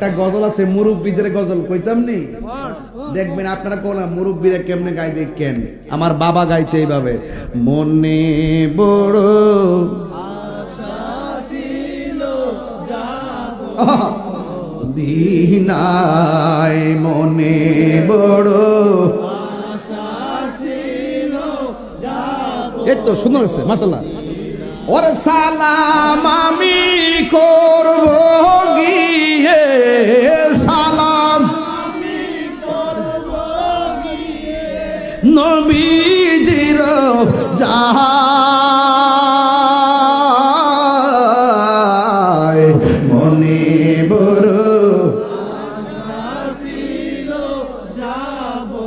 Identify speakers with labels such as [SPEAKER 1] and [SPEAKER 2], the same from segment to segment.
[SPEAKER 1] একটা গজল আছে, মুরব্বীদের গজল, কইতাম নি দেখবেন আপনারা কোলা মুরব্বীরা কেমনে গাই দেখেন আমার বাবা গাইতে এইভাবে, মনে বড়! দিনায় মনে বড় এই তো সুন্দর মাসাল্লাহ ওরে সালাম আমি করব নবীজির যায়। মনে বড়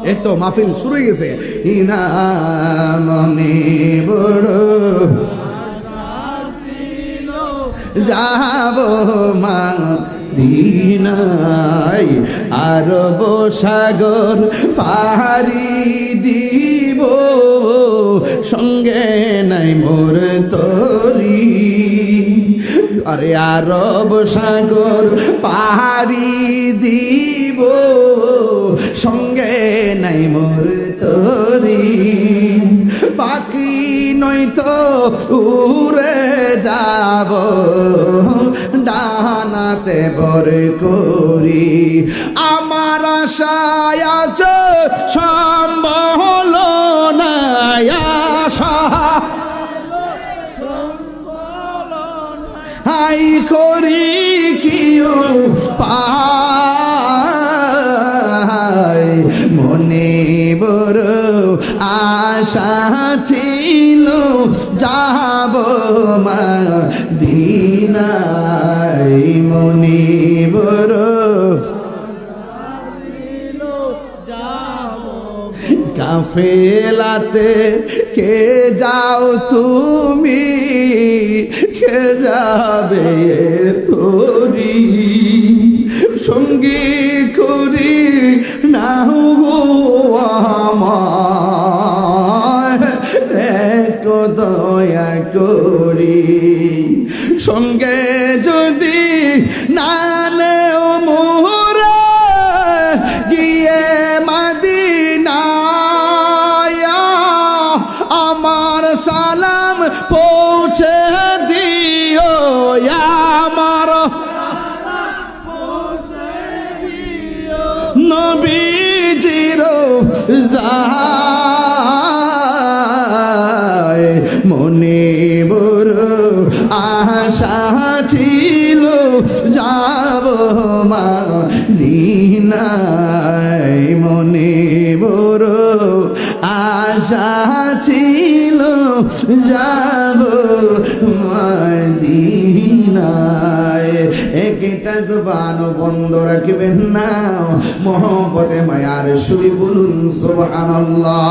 [SPEAKER 1] এই মাহফিল শুরু হয়ে গেছে। ইনা মনে বড় যাব মা দিনাই আরব সাগর পাহাড়ি দিব। সঙ্গে নাই মোর তরি। আরে আরব সাগর পাহাড়ি দিব। সঙ্গে নাই মোর বাকি নয়তো উড়ে যাব। ডানাতে বর করি। আমার আশায় আছে, সম্বল না আশা। হাই করি কিও পাই যাব মা দিনাই মনে বড়। কাফেলাতে কে যাও তুমি? কে যাবে তোরি? সঙ্গী করি সঙ্গে যদি না নেও মোরা গিয়ে মাদিনায় আমার সালাম পৌঁছে দিও আমার। নবীজির যায় দিনাই মনে বড় আশা ছিল যাব দিনায় একটা জবান বন্ধ রাখবেন না। মহব্বতে মায়ার সুরি বলুন, সুবহানাল্লাহ।